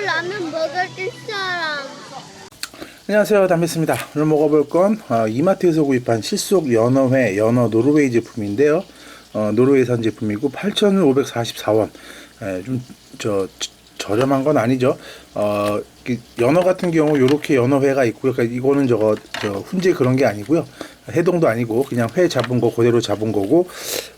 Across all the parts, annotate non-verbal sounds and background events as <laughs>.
라면 먹을 사람. 안녕하세요. 담배입니다. 오늘 먹어볼 건 어, 이마트에서 구입한 실속 연어회 연어 노르웨이 제품인데요. 어, 노르웨이산 제품이고 8,544원. 좀 저 저렴한 건 아니죠. 어, 이 연어 같은 경우 요렇게 연어회가 있고요 그러니까 이거는 저거 저 훈제 그런 게 아니고요 해동도 아니고 그냥 회 잡은 거 그대로 잡은 거고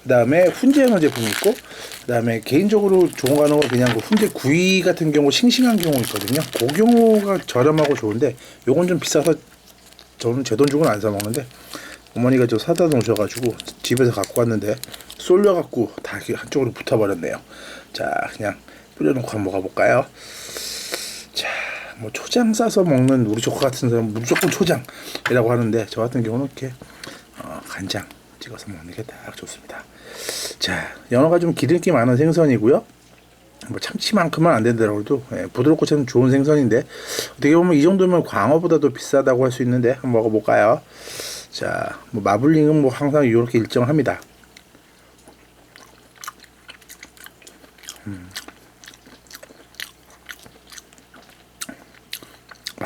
그 다음에 훈제 연어 제품이 있고 그 다음에 개인적으로 좋은 거는 그냥 그 훈제 구이 같은 경우 싱싱한 경우 있거든요. 그 경우가 저렴하고 좋은데 요건 좀 비싸서 저는 제 돈 주고는 안 사 먹는데 어머니가 저 사다 놓으셔가지고 집에서 갖고 왔는데 쏠려갖고 다 한쪽으로 붙어버렸네요. 자 그냥 뿌려놓고 한번 먹어볼까요? 자, 뭐 초장 싸서 먹는 우리 조카 같은 사람 무조건 초장이라고 하는데 저 같은 경우는 이렇게 어, 간장 찍어서 먹는 게 딱 좋습니다. 자, 연어가 좀 기름기 많은 생선이고요. 뭐 참치만큼은 안 된다고 해도 예, 부드럽고 참 좋은 생선인데 어떻게 보면 이 정도면 광어보다도 비싸다고 할 수 있는데 한번 먹어볼까요? 자, 뭐 마블링은 뭐 항상 이렇게 일정합니다.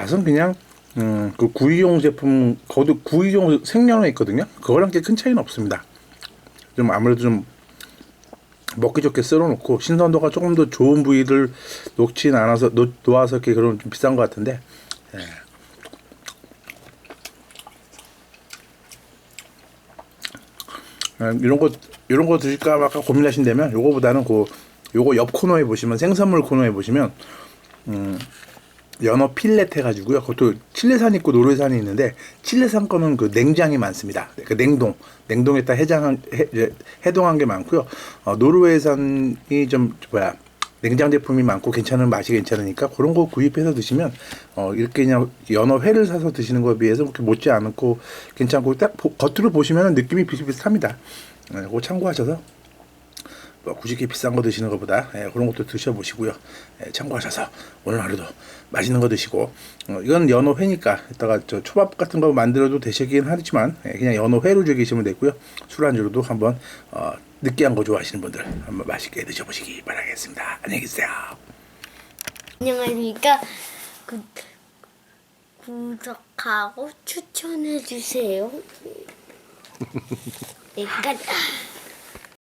맛은 그냥 음, 그 구이용 제품 거도 구이용 생연어 있거든요. 그거랑 꽤 큰 차이는 없습니다. 좀 아무래도 좀 먹기 좋게 썰어놓고 신선도가 조금 더 좋은 부위를 놓진 않아서 놓, 놓아서 이렇게 그런 좀 비싼 것 같은데. 예. 아, 이런 거 이런 거 드실까 말까 고민하신다면 요거보다는 그 요거 옆 코너에 보시면 생선물 코너에 보시면 연어 필렛 해가지고요. 그것도 칠레산 있고 노르웨산이 있는데 칠레산 거는 그 냉장이 많습니다. 그 냉동, 냉동에다 해장한 해, 해동한 게 많고요. 어, 노르웨산이 좀 뭐야 냉장 제품이 많고 괜찮은 맛이 괜찮으니까 그런 거 구입해서 드시면 어, 이렇게 그냥 연어 회를 사서 드시는 거에 비해서 그렇게 못지 않고 괜찮고 딱 보- 겉으로 보시면 느낌이 비슷비슷합니다. 네, 그거 참고하셔서 뭐 굳이 이렇게 비싼 거 드시는 것보다 예, 그런 것도 드셔보시고요. 예, 참고하셔서 오늘 하루도 맛있는 거 드시고 어, 이건 연어 회니까 이따가 저 초밥 같은 거 만들어도 되시긴 하지만 예, 그냥 연어 회로 즐기시면 되고요. 술안주로도 한번 어, 느끼한 거 좋아하시는 분들 한번 맛있게 드셔보시기 바라겠습니다. 안녕히 계세요. 안녕하십니까. 구, 구독하고 추천해 주세요. 내가 <laughs>